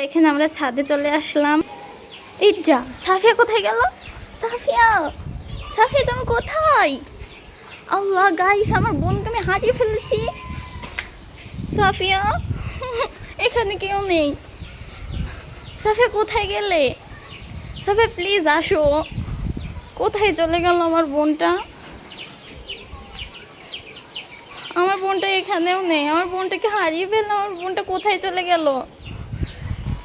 দেখেন আমরা ছাদে চলে আসলাম। যা, সাফিয়া কোথায় গেল? সাফিয়া সাফিয়া, তুমি কোথায়? আল্লাহ গাইস আমার বোনকে আমি হারিয়ে ফেলেছি। সাফিয়া, এখানে কেউ নেই। সাফিয়া, কোথায় গেলে? সাফিয়া প্লিজ আসো। কোথায় চলে গেল আমার বোনটা? আমার বোনটা এখানেও নেই। আমার বোনটাকে হারিয়ে ফেললাম। আমার বোনটা কোথায় চলে গেল?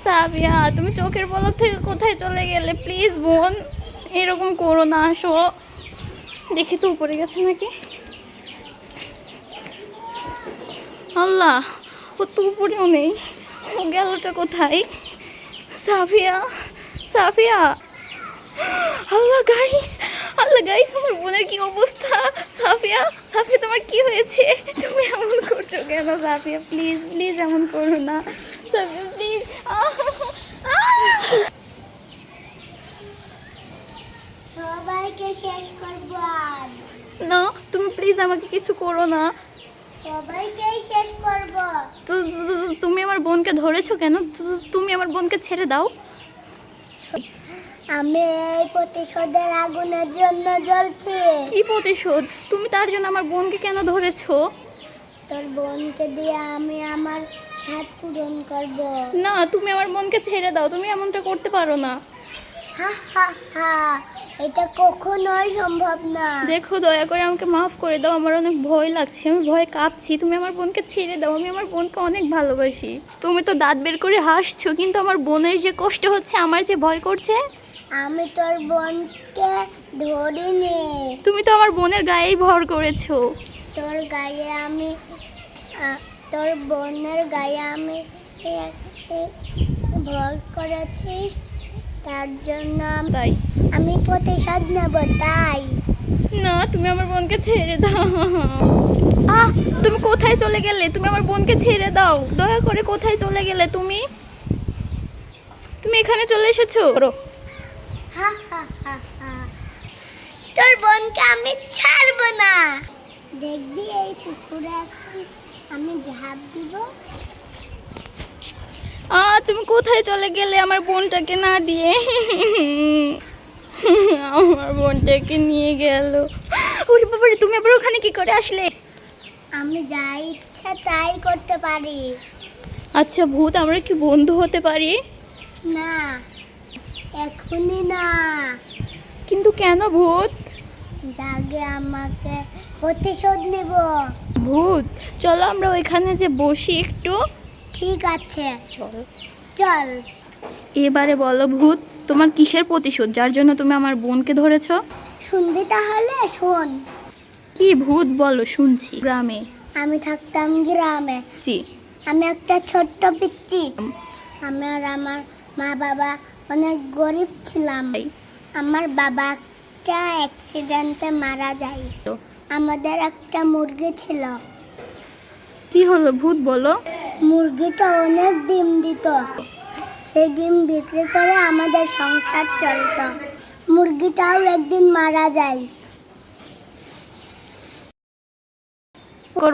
সাবিয়া, তুমি চোখের পলক থেকে কোথায় চলে গেলে? প্লিজ বোন, এরকম করো না, আসো। দেখি তো উপরে গেছে নাকি? আল্লাহ, ও তো উপরেও নেই। ও গেলটা কোথায়? সাফিয়া সাফিয়া। আল্লাহ গাইস আল্লাহ গাইস আমার বোনের কি অবস্থা? সাফিয়া সাফিয়া, তোমার কি হয়েছে? তুমি এমন করছ কেন সাফিয়া? প্লিজ প্লিজ এমন করো না। সাফিয়া প্লিজ সবাইকে শেষ করব আজ। না তুমি প্লিজ আমাকে কিছু করো না। সবাইকে শেষ করব। তুমি আমার বোনকে ধরেছো কেন? তুমি আমার বোনকে ছেড়ে দাও। আমি এই প্রতিশোধের আগুনের জন্য জ্বলছি। কি প্রতিশোধ? তুমি তার জন্য আমার বোনকে কেন ধরেছো? তোর বোনকে দিয়ে আমি আমার স্বাদ পূরণ করব। না তুমি আমার বোনকে ছেড়ে দাও তুমি এমনটা করতে পারো না। হা হা হা এটা কখনোই সম্ভব না। দেখো দয়া করে আমাকে মাফ করে দাও আমার অনেক ভয় লাগছে আমি ভয়ে কাঁপছি তুমি আমার বোনকে ছেড়ে দাও আমি আমার বোনকে অনেক ভালোবাসি। তুমি তো দাঁত বের করে হাসছো কিন্তু আমার বোনের যে কষ্ট হচ্ছে আমার যে ভয় করছে? আমি তোর বোনকে ধরিনি। তুমি তো আমার বোনের গায়েই ভর করেছ। তোর গায়ে আমি তোর বোনের গায়ে আমি ভর করেছিস? তার জন্য তাই? আমি প্রতিশোধ নেব তাই? না তুমি আমার বোনকে ছেড়ে দাও। আহ তুমি কোথায় চলে গেলে? তুমি আমার বোনকে ছেড়ে দাও। দয়া করে কোথায় চলে গেলে তুমি? তুমি এখানে চলে এসেছ? তোর বোনকে আমি ছাড়বো না। দেখবি এই পুকুরে এখন আমি ঝাঁপ দিব। আ তুমি কোথায় চলে গেলে আমার বোনটাকে না দিয়ে? আমার বোনটাকে নিয়ে গেল। ওরে বাবারে তুমি আবার ওখানে কি করে আসলে? আমি যা ইচ্ছা তাই করতে পারি। আচ্ছা ভূত আমরা কি বন্ধু হতে পারি? না এখনই না। কিন্তু কেন ভূত? জাগে আমাকে প্রতিশোধ নেব। ভূত চলো আমরা ওইখানে যে বসি একটু। ঠিক আছে। চল। চল। এবারে বলো ভূত তোমার কিসের প্রতিশোধ? যার জন্য তুমি আমার বোনকে ধরেছ? শুনবি তাহলে? শোন। কি ভূত বলো শুনছি। গ্রামে। আমি থাকতাম গ্রামে। জি। আমি একটা ছোট্ট পিচ্ছি আমার আমার মা বাবা অনেক গরিব ছিলাম। আমার বাবা একটা অ্যাক্সিডেন্টে মারা যায়। আমাদের একটা মুরগি ছিল। কি হলো ভূত বলো? মুরগিটা অনেক ডিম দিত। সেই ডিম বিক্রি করে আমাদের সংসার চলত। মুরগিটাও একদিন মারা যায়। করব